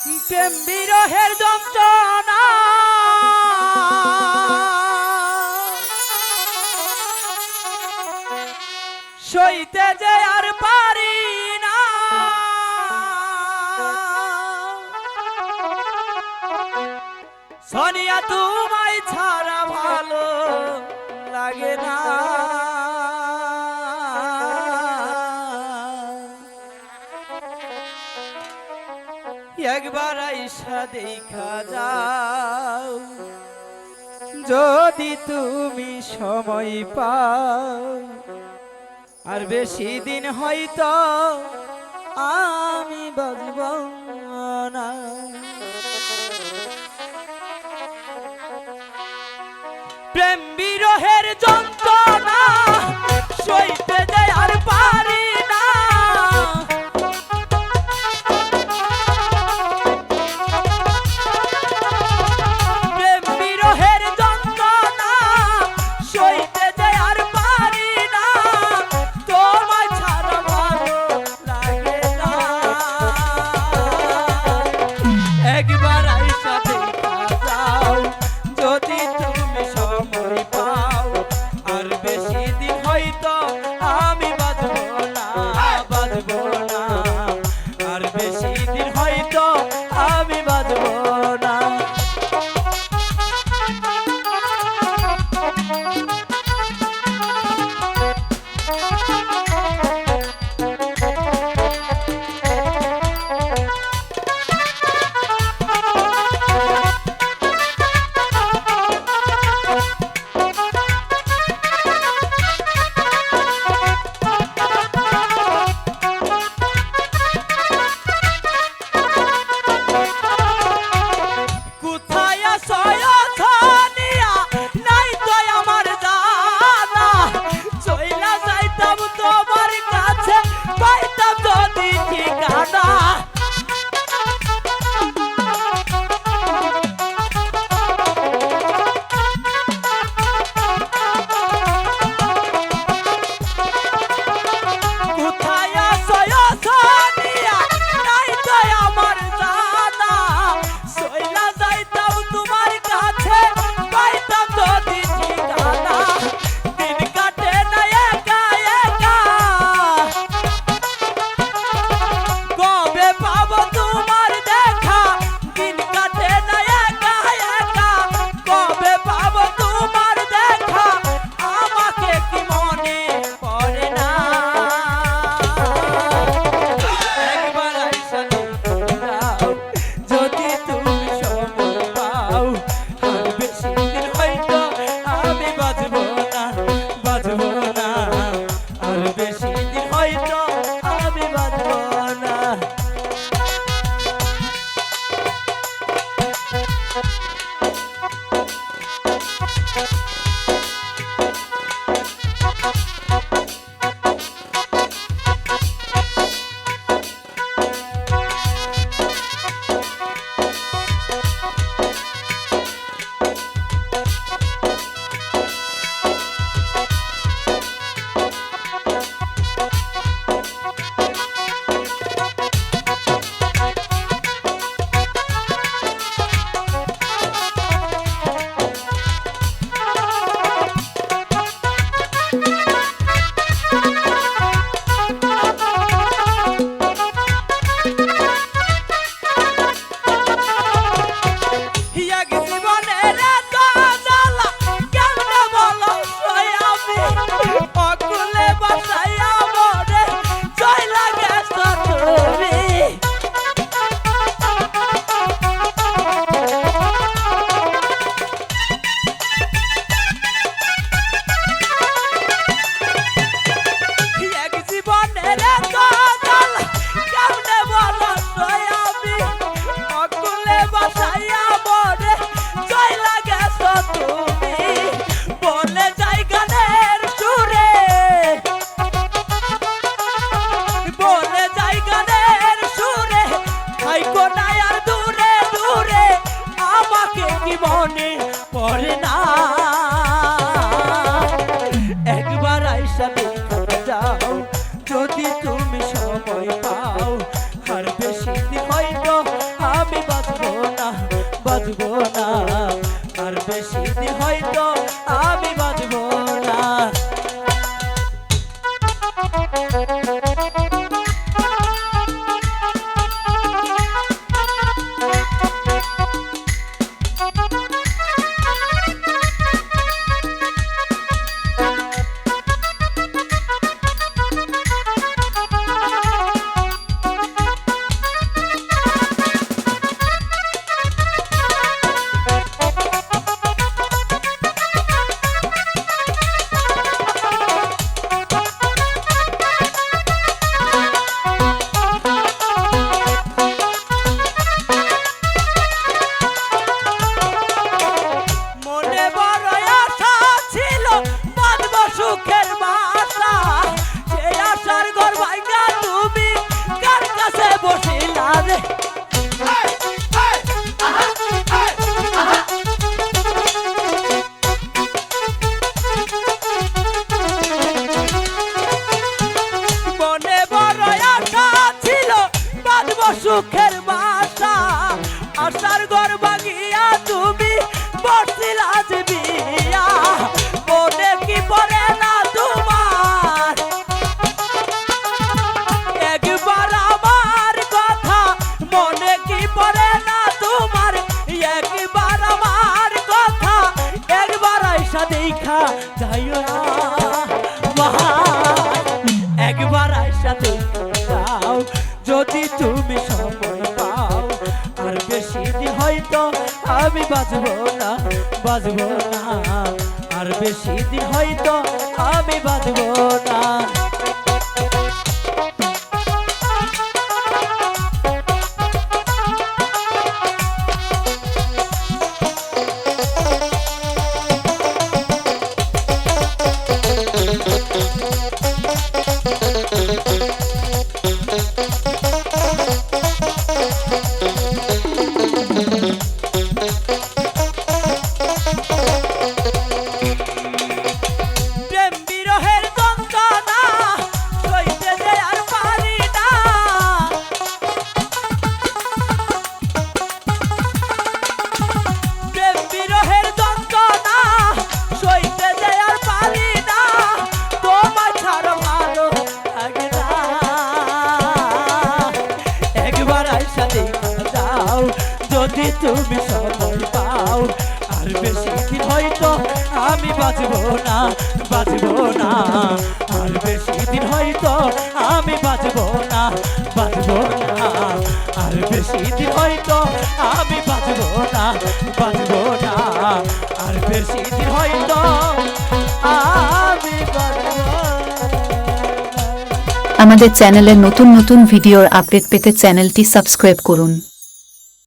প্রেম বিরহের যন্ত্রণা। সইতে যে আর পারি না। সোনিয়া তোমায় ছাড়া ভালো লাগে না। দেখা যাও। যদি তুমি সময় পাও, আর বেশি দিন হয়তো আমি বাজব না। প্রেম বিরোহের যন্ত্রণা সইতে দেয় আর পা fuck যদি তুমি সময় পাও আর বেশি হয়তো আমি বাঁচবো না বাঁচবো না। বাঁধব সুখের বাসা, আশার ঘর ভাঙিয়া তুমি বসিলা যে কি না তোমার? কথা কি না তোমার? কথা দেখা তুমি সময় পাও। আর বেশি দিন হয়তো আমি বাঁচবো না বাঁচবো না। আর বেশি দিন হয়তো আমি বাঁচবো না। যদি তুমি সময় পাও। আর বেশি দিন হয়তো আমি বাঁচবো না বাঁচবো না। আর বেশি দিন হয়তো আমি বাঁচবো না বাঁচবো না। আর বেশি দিন হয়তো আমি বাঁচবো না বাঁচবো না। আর বেশি দিন হয়তো আমি আমাদের চ্যানেলের নতুন নতুন ভিডিওর আপডেট পেতে চ্যানেলটি সাবস্ক্রাইব করুন।